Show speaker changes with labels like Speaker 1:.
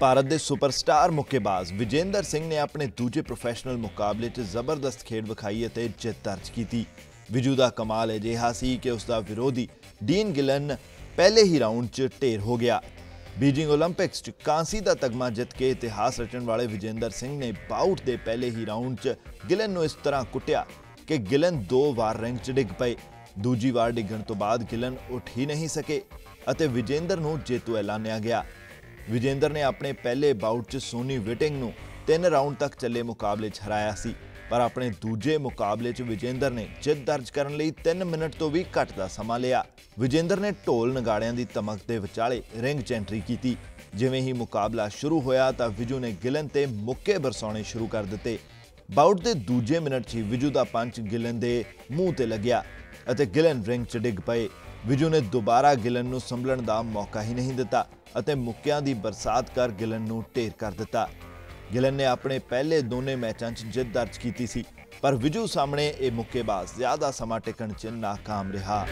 Speaker 1: ਭਾਰਤ ਦੇ ਸੁਪਰਸਟਾਰ ਮੁੱਕੇਬਾਜ਼ ਵਿਜੇਂਦਰ ਸਿੰਘ ਨੇ ਆਪਣੇ ਦੂਜੇ ਪ੍ਰੋਫੈਸ਼ਨਲ ਮੁਕਾਬਲੇ 'ਚ ਜ਼ਬਰਦਸਤ ਖੇਡ ਵਿਖਾਈ ਅਤੇ ਜਿੱਤ ਦਰਜ ਕੀਤੀ। ਵਿਜੂ ਦਾ ਕਮਾਲ ਅਜਿਹਾ ਸੀ ਕਿ ਉਸ ਦਾ ਵਿਰੋਧੀ ਡੀਨ ਗਿਲਨ ਪਹਿਲੇ ਹੀ ਰਾਊਂਡ 'ਚ ਢੇਰ ਹੋ ਗਿਆ। ਬੀਜਿੰਗ 올림픽ਸ 'ਚ ਕਾਂਸੀ ਦਾ ਤਗਮਾ ਜਿੱਤ ਕੇ ਇਤਿਹਾਸ ਰਚਣ ਵਾਲੇ ਵਿਜੇਂਦਰ ਸਿੰਘ ਨੇ ਬਾਊਟ ਦੇ ਪਹਿਲੇ ਹੀ ਰਾਊਂਡ 'ਚ ਗਿਲਨ ਨੂੰ ਇਸ ਤਰ੍ਹਾਂ ਕੁੱਟਿਆ ਕਿ ਗਿਲਨ ਦੋ ਵਾਰ ਰੈਂਕ 'ਚ ਡਿੱਗ ਪਏ। ਦੂਜੀ ਵਾਰ ਡਿੱਗਣ ਤੋਂ ਬਾਅਦ ਗਿਲਨ ਉੱਠ ਹੀ ਨਹੀਂ ਸਕੇ ਅਤੇ ਵਿਜੇਂਦਰ ਨੂੰ ਜੇਤੂ ਐਲਾਨਿਆ ਗਿਆ। ਵਿਜੇਂਦਰ ਨੇ ਆਪਣੇ ਪਹਿਲੇ ਬਾਊਟ 'ਚ ਸੋਨੀ ਵਿਟਿੰਗ ਨੂੰ ਤਿੰਨ ਰਾਊਂਡ ਤੱਕ ਚੱਲੇ ਮੁਕਾਬਲੇ 'ਚ ਹਰਾਇਆ ਸੀ, ਪਰ ਆਪਣੇ ਦੂਜੇ ਮੁਕਾਬਲੇ 'ਚ ਵਿਜੇਂਦਰ ਨੇ ਜਿੱਤ ਦਰਜ ਕਰਨ ਲਈ 3 ਮਿੰਟ ਤੋਂ ਵੀ ਘੱਟ ਦਾ ਸਮਾਂ ਲਿਆ। ਵਿਜੇਂਦਰ ਨੇ ਢੋਲ ਨਗਾੜਿਆਂ ਦੀ ਧਮਕ ਦੇ ਵਿਚਾਲੇ ਰਿੰਗ 'ਚ ਐਂਟਰੀ ਕੀਤੀ। ਜਿਵੇਂ ਹੀ ਮੁਕਾਬਲਾ ਸ਼ੁਰੂ ਹੋਇਆ ਤਾਂ ਵਿਜੂ ਨੇ ਗਿਲਨ ਤੇ ਮੁੱਕੇ ਬਰਸਾਉਣੇ ਸ਼ੁਰੂ ਕਰ ਦਿੱਤੇ। ਬਾਊਟ ਦੇ ਦੂਜੇ ਮਿੰਟ 'ਚ ਹੀ ਵਿਜੂ ਦਾ ਪੰਚ ਗਿਲਨ ਦੇ ਮੂੰਹ ਤੇ ਲੱਗਿਆ ਅਤੇ ਗਿਲਨ ਰਿੰਗ 'ਚ ਡਿੱਗ ਪਏ। ਵਿਜੂ ਨੇ ਦੁਬਾਰਾ ਗਿਲਨ ਨੂੰ ਸੰਭਲਣ ਦਾ ਮੌਕਾ ਹੀ ਨਹੀਂ ਦਿੱਤਾ ਅਤੇ ਮੁੱਕਿਆਂ ਦੀ ਬਰਸਾਤ ਕਰ ਗਿਲਨ ਨੂੰ ਢੇਰ ਕਰ ਦਿੱਤਾ। ਗਿਲਨ ਨੇ ਆਪਣੇ ਪਹਿਲੇ ਦੋਨੇ ਮੈਚਾਂ 'ਚ ਜਿੱਤ ਦਰਜ ਕੀਤੀ ਸੀ, ਪਰ ਵਿਜੂ ਸਾਹਮਣੇ ਇਹ ਮੁੱਕੇਬਾਜ਼ ਜ਼ਿਆਦਾ ਸਮਾਂ ਟਿਕਣ 'ਚ ਨਾਕਾਮ ਰਿਹਾ।